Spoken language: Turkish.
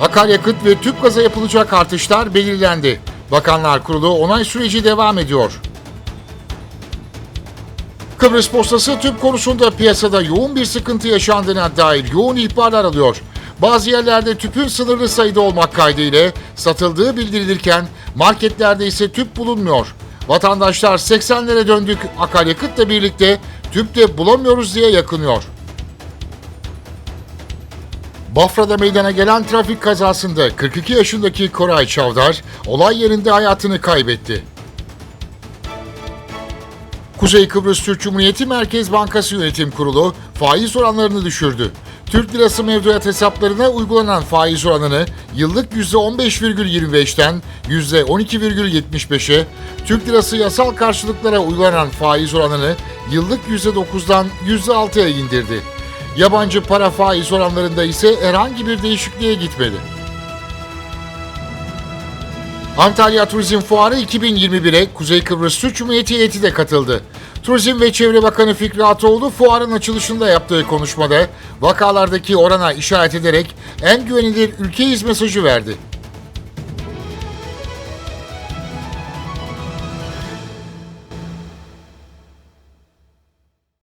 Akaryakıt ve tüp gaza yapılacak artışlar belirlendi. Bakanlar Kurulu onay süreci devam ediyor. Kıbrıs Postası tüp konusunda piyasada yoğun bir sıkıntı yaşandığına dair yoğun ihbarlar alıyor. Bazı yerlerde tüpün sınırlı sayıda olmak kaydıyla satıldığı bildirilirken marketlerde ise tüp bulunmuyor. Vatandaşlar 80'lere döndük akaryakıtla birlikte tüp de bulamıyoruz diye yakınıyor. Bafra'da meydana gelen trafik kazasında 42 yaşındaki Koray Çavdar olay yerinde hayatını kaybetti. Kuzey Kıbrıs Türk Cumhuriyeti Merkez Bankası Yönetim Kurulu faiz oranlarını düşürdü. Türk lirası mevduat hesaplarına uygulanan faiz oranını yıllık %15,25'ten %12,75'e, Türk lirası yasal karşılıklara uygulanan faiz oranını yıllık %9'dan %6'ya indirdi. Yabancı para faiz oranlarında ise herhangi bir değişikliğe gitmedi. Antalya Turizm Fuarı 2021'e Kuzey Kıbrıs Türk Cumhuriyeti heyeti de katıldı. Turizm ve Çevre Bakanı Fikri Ataoğlu fuarın açılışında yaptığı konuşmada vakalardaki orana işaret ederek en güvenilir ülkeyiz mesajı verdi.